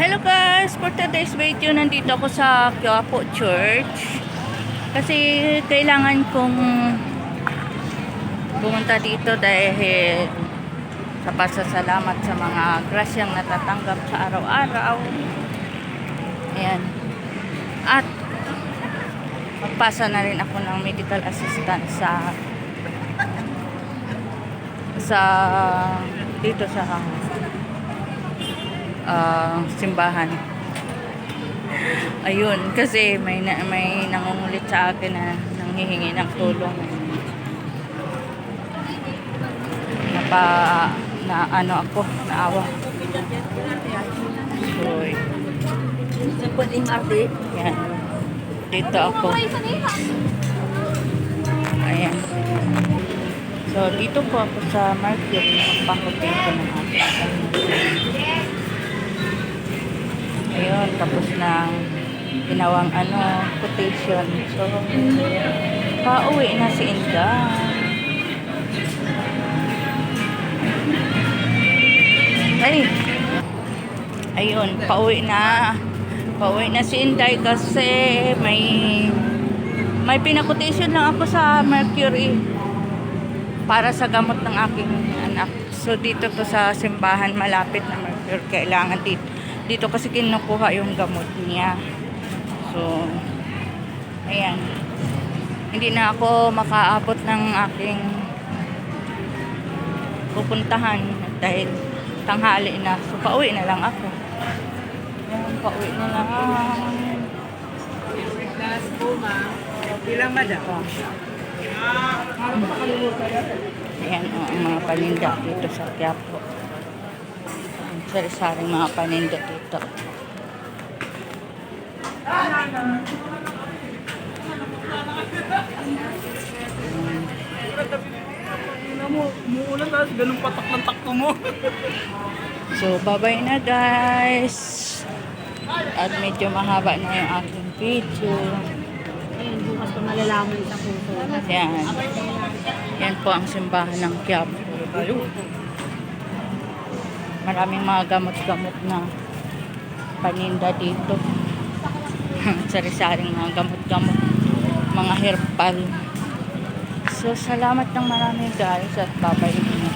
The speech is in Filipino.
Hello guys! For today's video, nandito ako sa Quiapo Church. Kasi kailangan kong pumunta dito dahil sa pasasalamat sa mga grasyang natatanggap sa araw-araw. Ayan. At magpasa na rin ako ng medical assistance sa sa dito sa ah, simbahan. Ayun, kasi may na, may nangungulit sa akin na nanghihingi ng tulong. Napa na ano ako, naawa. Yan. Dito ako. Ayan. So, dito po ako sa market. Magpakutin ko ng aking Ayun, tapos na ginawang ano, quotation. So, pauwi na si Inda. Ay! Ayun, pauwi na. Pauwi na si Inday kasi may may pinakotation lang ako sa Mercury para sa gamot ng aking anak. So dito to sa simbahan malapit na Mercury kailangan dito. Dito kasi kinukuha yung gamot niya. So ayan. Hindi na ako makaabot ng aking pupuntahan dahil tanghali na. So pauwi na lang ako. Ayan, pauwi na lang. Last po, ma'am. Ilang madam? Ayan o, ang mga paninda dito sa Quiapo. Sari-saring mga paninda dito. Umuulan tapos ganun patak ng takto mo. So, bye-bye na guys. At medyo mahaba na yung aking video. Ayun, bukas pa malalaman sa puso. Yan. Yan po ang simbahan ng Quiapo. Maraming mga gamot-gamot na paninda dito. Sari-saring mga gamot-gamot. Mga herbal. So, salamat ng marami guys at bye-bye.